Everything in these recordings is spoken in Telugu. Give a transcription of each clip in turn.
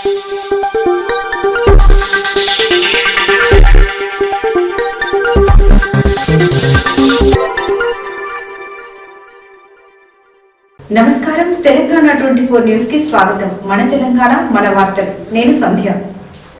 నమస్కారం. తెలంగాణ ట్వంటీ ఫోర్ న్యూస్కి స్వాగతం. మన తెలంగాణ మన వార్తలు. నేను సంధ్య.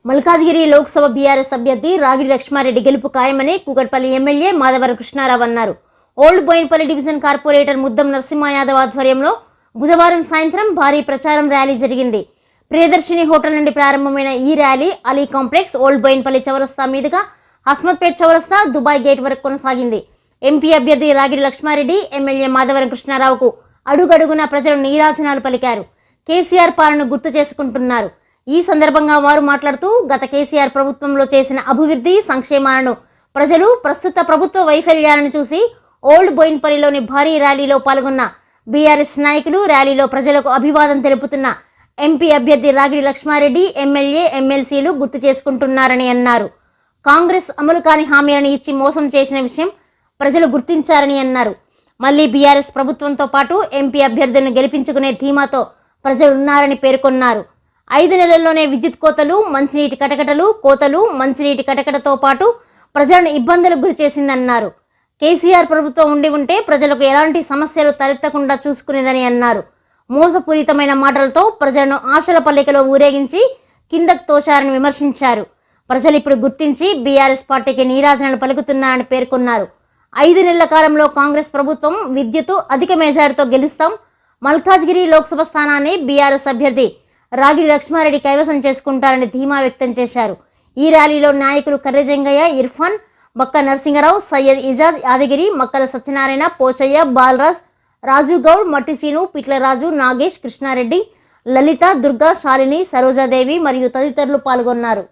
మల్కాజ్గిరి లోక్సభ బీఆర్ఎస్ అభ్యర్థి రాగిడి లక్ష్మారెడ్డి గెలుపు ఖాయమని కూకట్పల్లి ఎమ్మెల్యే మాధవరం కృష్ణారావు అన్నారు. Old Boinpally division corporator Muddam Narasimha Yadav ఆధ్వర్యంలో బుధవారం సాయంత్రం భారీ ప్రచారం ర్యాలీ జరిగింది. ప్రియదర్శిని హోటల్ నుండి ప్రారంభమైన ఈ rally Ali complex old Boinpally చౌరస్తా మీదుగా హస్మత్పేట్ చౌరస్తా దుబాయ్ గేట్ వరకు కొనసాగింది. ఎంపీ అభ్యర్థి రాగిడి లక్ష్మారెడ్డి ఎమ్మెల్యే మాధవరం కృష్ణారావుకు అడుగడుగున ప్రజలు నీరాజనాలు పలికారు. కేసీఆర్ పాలన గుర్తు చేసుకుంటున్నారు. ఈ సందర్భంగా వారు మాట్లాడుతూ గత కేసీఆర్ ప్రభుత్వంలో చేసిన అభివృద్ధి సంక్షేమాలను ప్రజలు ప్రస్తుత ప్రభుత్వ వైఫల్యాలను చూసి ఓల్డ్ బోయిన్పల్లిలోని భారీ ర్యాలీలో పాల్గొన్న బీఆర్ఎస్ నాయకులు ర్యాలీలో ప్రజలకు అభివాదం తెలుపుతున్న ఎంపీ అభ్యర్థి రాగిడి లక్ష్మారెడ్డి ఎమ్మెల్యే ఎమ్మెల్సీలు గుర్తు చేసుకుంటున్నారని అన్నారు. కాంగ్రెస్ అమలు కాని హామీలను ఇచ్చి మోసం చేసిన విషయం ప్రజలు గుర్తించారని అన్నారు. మళ్ళీ బీఆర్ఎస్ ప్రభుత్వంతో పాటు ఎంపీ అభ్యర్థులను గెలిపించుకునే ధీమాతో ప్రజలు ఉన్నారని పేర్కొన్నారు. ఐదు నెలల్లోనే విద్యుత్ కోతలు మంచినీటి కటకటలు కోతలు మంచినీటి కటకటతో పాటు ప్రజలను ఇబ్బందులకు గురి చేసిందన్నారు. కేసీఆర్ ప్రభుత్వం ఉండి ఉంటే ప్రజలకు ఎలాంటి సమస్యలు తలెత్తకుండా చూసుకునేదని అన్నారు. మోసపూరితమైన మాటలతో ప్రజలను ఆశల పల్లికలో ఊరేగించి కిందకు తోశారని విమర్శించారు. ప్రజలు ఇప్పుడు గుర్తించి బీఆర్ఎస్ పార్టీకి నీరాజనలు పలుకుతున్నారని పేర్కొన్నారు. ఐదు నెలల కాలంలో కాంగ్రెస్ ప్రభుత్వం విద్యుత్ అధిక మెజారిటీతో గెలుస్తాం. మల్కాజ్గిరి లోక్సభ స్థానాన్ని బీఆర్ఎస్ అభ్యర్థి రాగిడి లక్ష్మారెడ్డి కైవసం చేసుకుంటారని ధీమా వ్యక్తం చేశారు. ఈ ర్యాలీలో నాయకులు కర్రెజంగయ్య ఇర్ఫాన్ బక్క నరసింగరావు సయ్యద్ ఇజాద్ యాదగిరి మక్కల సత్యనారాయణ పోచయ్య బాలరాజ్ రాజు గౌడ్ మట్టిసీను పిట్లరాజు నాగేష్ కృష్ణారెడ్డి లలిత దుర్గా శాలిని సరోజాదేవి మరియు తదితరులు పాల్గొన్నారు.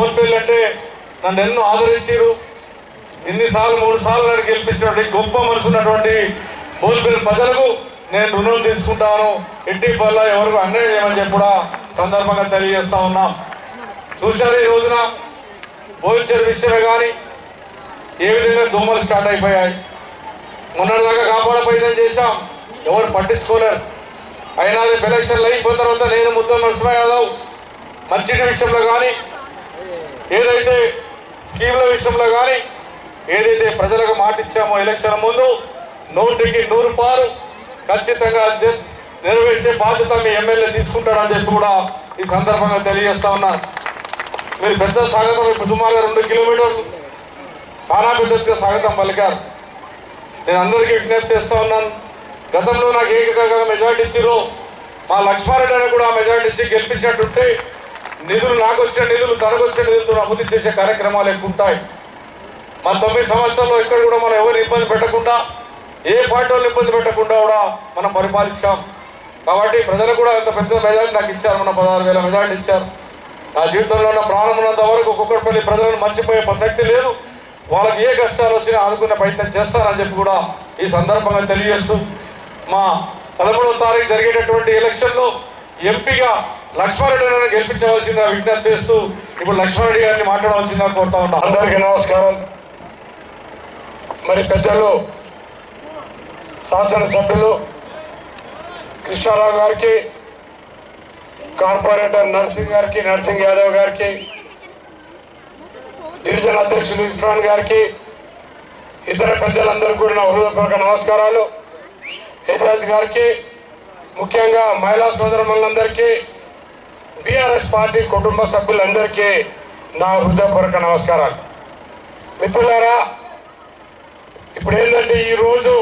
నుంచి అంటే నన్ను ఎన్నో ఆదరించారు ఎన్నిసార్లు మూడు సార్లు నన్ను గెలిపించినటువంటి గొప్ప మనసు ఉన్నటువంటి బోల్పల్లి ప్రజలకు నేను రుణం తీసుకుంటాను. ఎట్టి పల్ల ఎవరికి అన్యాయం చేయమని చెప్పి కూడా సందర్భంగా తెలియజేస్తా ఉన్నాం. చూశారు ఈ రోజున బోల్చేరు విషయమే కానీ ఏ విధంగా దోమలు స్టార్ట్ అయిపోయాయి. మొన్నటిదాకా కాపాడ ప్రయత్నం చేశాం. ఎవరు పట్టించుకోలేరు. అయినా రేపు ఎలక్షన్లు అయిపోయిన తర్వాత నేను ముద్ద నరసింహ యాదవ్ మంచిటి విషయంలో కానీ ఏదైతే స్కీమ్ల విషయంలో కానీ ఏదైతే ప్రజలకు మాటిచ్చామో ఎలక్షన్ ముందు నూటికి నూరు పాలు ఖచ్చితంగా నెరవేర్చే బాధ్యత మీ ఎమ్మెల్యే తీసుకుంటాడని చెప్పి కూడా ఈ సందర్భంగా తెలియజేస్తా ఉన్నాను మీరు పెద్ద స్వాగతం ఇప్పుడు సుమారుగా రెండు కిలోమీటర్లు చాలా పెద్దగా స్వాగతం పలికారు. నేను అందరికీ విజ్ఞప్తి చేస్తా ఉన్నాను. గతంలో నాకు ఏకగా మెజార్టీ ఇచ్చిరో మా లక్ష్మారెడ్డి కూడా మెజార్టీ ఇచ్చి గెలిపించినట్టుంటే నిధులు నాకు వచ్చిన నిధులు తనకు వచ్చిన నిధులతో అభివృద్ధి చేసే కార్యక్రమాలు ఎక్కువ ఉంటాయి మా తొమ్మిది సంవత్సరాల్లో ఇక్కడ కూడా మనం ఎవరిని ఇబ్బంది పెట్టకుండా ఏ పార్టీ వాళ్ళు ఇబ్బంది పెట్టకుండా కూడా మనం పరిపాలించాం. కాబట్టి ప్రజలు కూడా ఎంత పెద్ద మెజార్టీ నాకు ఇచ్చారు మన పదహారు వేల మెజార్టీ ఇచ్చారు. నా జీవితంలో ఉన్న ప్రాణం ఉన్నంత వరకు ఒక్కొక్కటిపల్లి ప్రజలను మర్చిపోయే ప్రసక్తి లేదు. వాళ్ళకి ఏ కష్టాలు వచ్చినా ఆదుకునే ప్రయత్నం చేస్తారని చెప్పి కూడా ఈ సందర్భంగా తెలియజేస్తూ మా పదమూడవ తారీఖు జరిగేటటువంటి ఎలక్షన్లో ఎంపీగా లక్ష్మారెడ్డి గెలిపించవలసిందిగా విజ్ఞప్తి చేస్తూ ఇప్పుడు లక్ష్మారెడ్డి గారిని మాట్లాడవలసిందిగా కోరుతా ఉన్నాం. అందరికీ నమస్కారం. మరి పెద్దలు శాసనసభ్యులు కృష్ణారావు గారికి కార్పొరేటర్ నర్సింగ్ గారికి నర్సింగ్ యాదవ్ గారికి డివిజన్ అధ్యక్షులు ఇర్ఫాన్ గారికి ఇతర పెద్దలందరూ కూడా నా హృదయపూర్వక నమస్కారాలు. ఏజాజ్ గారికి ముఖ్యంగా మహిళా సోదరులందరికీ బీఆర్ఎస్ పార్టీ కుటుంబ సభ్యులందరికీ నా హృదయపూర్వక నమస్కారాలు. మిత్రులారా ఇప్పుడు ఏంటంటే ఈరోజు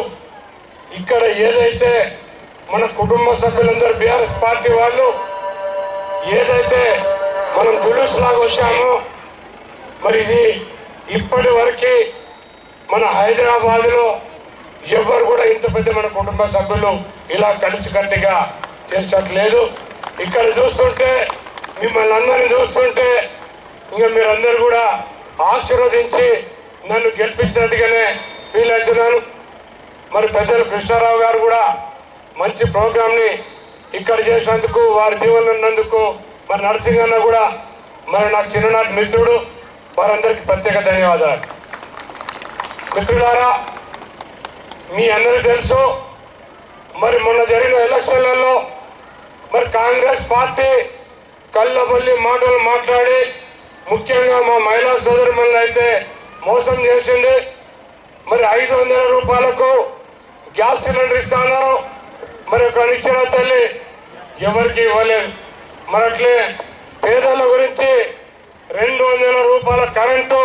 ఇక్కడ ఏదైతే మన కుటుంబ సభ్యులందరూ బీఆర్ఎస్ పార్టీ వాళ్ళు ఏదైతే మనం జులూస్ లాగా వచ్చామో మరి ఇది ఇప్పటి వరకు మన హైదరాబాద్లో ఎవరు కూడా ఇంత పెద్ద మన కుటుంబ సభ్యులు ఇలా కలిసికట్టుగా చేసేటట్లేదు ఇక్కడ చూస్తుంటే మిమ్మల్ని అందరిని చూస్తుంటే ఇంకా మీరందరూ కూడా ఆశీర్వదించి నన్ను గెలిపించినట్టుగానే ఫీల్ అవుతున్నాను మరి పెద్దలు కృష్ణారావు గారు కూడా మంచి ప్రోగ్రామ్ని ఇక్కడ చేసినందుకు వారి దీవెనలు ఉన్నందుకు మరి నరసింహన్న కూడా మరి నాకు చిన్ననాటి మిత్రుడు వారందరికీ ప్రత్యేక ధన్యవాదాలు. మిత్రులారా మీ అందరికీ తెలుసు మరి మొన్న జరిగిన ఎలక్షన్లలో కాంగ్రెస్ పార్టీ కళ్ళబొల్లి మాటలు మాట్లాడి ముఖ్యంగా మా మహిళా సోదరుమల్ని అయితే మోసం చేసింది. మరి ఐదు వందల రూపాయలకు గ్యాస్ సిలిండర్ ఇస్తాను. మరి ఇక్కడ ఇచ్చిన తల్లి ఎవరికి ఇవ్వలేదు. మరి అట్లే పేదల గురించి రెండు వందల రూపాయల కరెంటు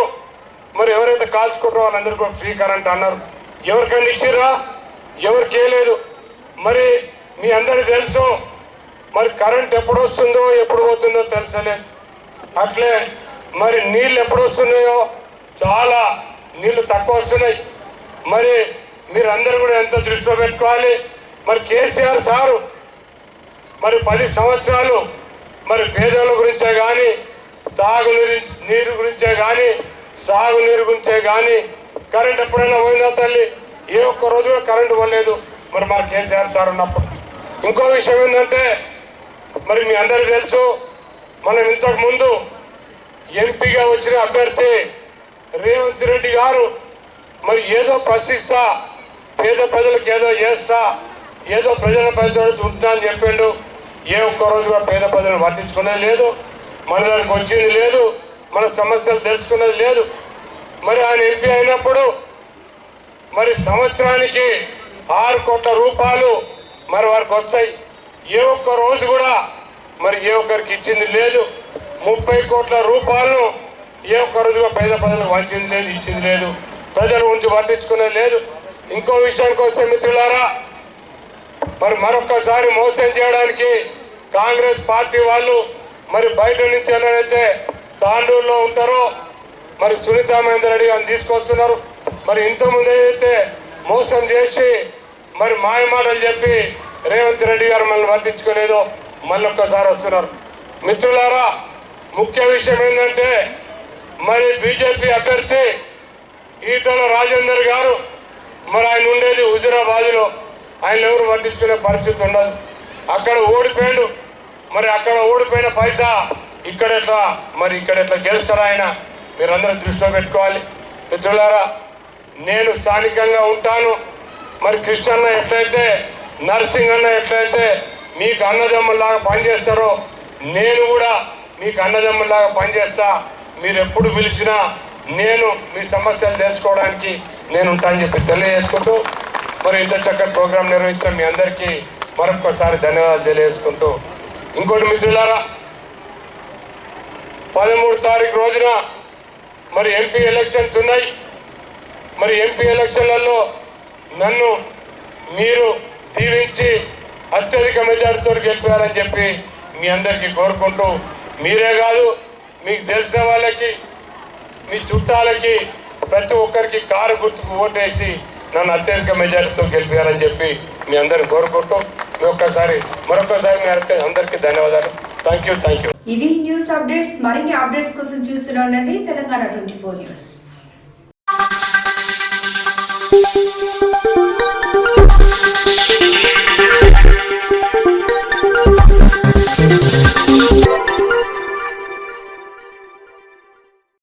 మరి ఎవరైతే కాల్చుకుంటారో వాళ్ళందరికీ కూడా ఫ్రీ కరెంట్ అన్నారు. ఎవరికైనా ఇచ్చిరా ఎవరికి లేదు మరి మీ అందరికి తెలుసు మరి కరెంట్ ఎప్పుడు వస్తుందో ఎప్పుడు పోతుందో తెలుసలేదు అట్లే మరి నీళ్ళు ఎప్పుడు వస్తున్నాయో చాలా నీళ్ళు తక్కువ వస్తున్నాయి మరి మీరు అందరు కూడా ఎంత దృష్టిలో పెట్టుకోవాలి? మరి కేసీఆర్ సారు మరి పది సంవత్సరాలు మరి పేదల గురించే కానీ తాగునీరు నీరు గురించే కానీ సాగునీరు గురించే కానీ కరెంట్ ఎప్పుడైనా పోయిందా తల్లి? ఏ ఒక్క రోజు కూడా పోలేదు. మరి మా కేసీఆర్ సార్ ఉన్నప్పుడు. ఇంకో విషయం ఏంటంటే మరి మీ అందరికీ తెలుసు మనం ఇంతకు ముందు ఎంపీగా వచ్చిన అభ్యర్థి రేవంత్ రెడ్డి గారు మరి ఏదో ప్రశ్నిస్తా పేద ప్రజలకు ఏదో చేస్తా ఏదో ప్రజల ప్రజలు ఉంటున్నా అని చెప్పిండు. ఏ ఒక్క రోజు కూడా పేద ప్రజలను పట్టించుకునేది లేదు మన దానికి వచ్చింది లేదు మన సమస్యలు తెలుసుకునేది లేదు. మరి ఆయన ఎంపీ అయినప్పుడు మరి సంవత్సరానికి ఆరు కోట్ల రూపాయలు మరి వారికి వస్తాయి. ఏ ఒక్క రోజు కూడా మరి ఏ ఒక్కరికి ఇచ్చింది లేదు. ముప్పై కోట్ల రూపాయలను ఏ ఒక్క రోజుగా పేద ప్రజలకు వంచింది లేదు ఇచ్చింది లేదు. ప్రజల గురించి పట్టించుకునేది లేదు. ఇంకో విషయానికి వస్తే మిత్రులారా మరి మరొక్కసారి మోసం చేయడానికి కాంగ్రెస్ పార్టీ వాళ్ళు మరి బయట నుంచి ఎవరైతే తాండూరులో ఉంటారో మరి సునీత మహేందర్ రెడ్డి గారిని తీసుకొస్తున్నారు. మరి ఇంతకుముందు ఏదైతే మోసం చేసి మరి మాయమాటలు చెప్పి రేవంత్ రెడ్డి గారు మనల్ని వర్తించుకోలేదో మళ్ళీ ఒక్కసారి వస్తున్నారు. మిత్రులారా ముఖ్య విషయం ఏంటంటే మరి బీజేపీ అభ్యర్థి ఈటల రాజేందర్ గారు మరి ఆయన ఉండేది హుజురాబాద్లో. ఆయన ఎవరు పట్టించుకునే పరిస్థితి ఉండదు. అక్కడ ఓడిపోయాడు. మరి అక్కడ ఓడిపోయిన పైసా ఇక్కడ ఎట్లా మరి ఇక్కడ ఎట్లా గెలుస్తారా ఆయన? మీరందరూ దృష్టిలో పెట్టుకోవాలి. మిత్రులారా నేను స్థానికంగా ఉంటాను. మరి కృష్ణన్న ఎట్లయితే నర్సింగ్ అన్న ఎట్లయితే మీకు అన్నదమ్ముల్లాగా పనిచేస్తారో నేను కూడా మీకు అన్నదమ్ముల్లాగా పనిచేస్తా. మీరు ఎప్పుడు పిలిచినా నేను మీ సమస్యలు తెలుసుకోవడానికి నేను ఉంటానని చెప్పి తెలియజేసుకుంటూ మరి ఇంత చక్కటి ప్రోగ్రాం నిర్వహించిన మీ అందరికీ మరొకసారి ధన్యవాదాలు తెలియజేసుకుంటూ ఇంకోటి మిత్రులారా పదమూడు తారీఖు రోజున మరి ఎంపీ ఎలక్షన్స్ ఉన్నాయి. మరి ఎంపీ ఎలక్షన్లలో నన్ను మీరు దీవించి అత్యధిక మెజార్టీతో గెలిపారని చెప్పి మీ అందరికీ కోరుకుంటూ మీరే కాదు మీకు తెలిసిన వాళ్ళకి మీ చుట్టాలకి ప్రతి ఒక్కరికి కారు గుర్తుకు ఓటేసి నన్ను అత్యధిక మెజారిటీతో గెలిపారని చెప్పి మీ అందరిని కోరుకుంటూ మీ ఒక్కసారి మరొకసారి మీ అందరికీ ధన్యవాదాలు. థ్యాంక్ యూ థ్యాంక్ యూ ఇవి న్యూస్ అప్డేట్స్. మరిన్ని అప్డేట్స్ కోసం చూస్తూనే ఉండండి. Telangana twenty four news.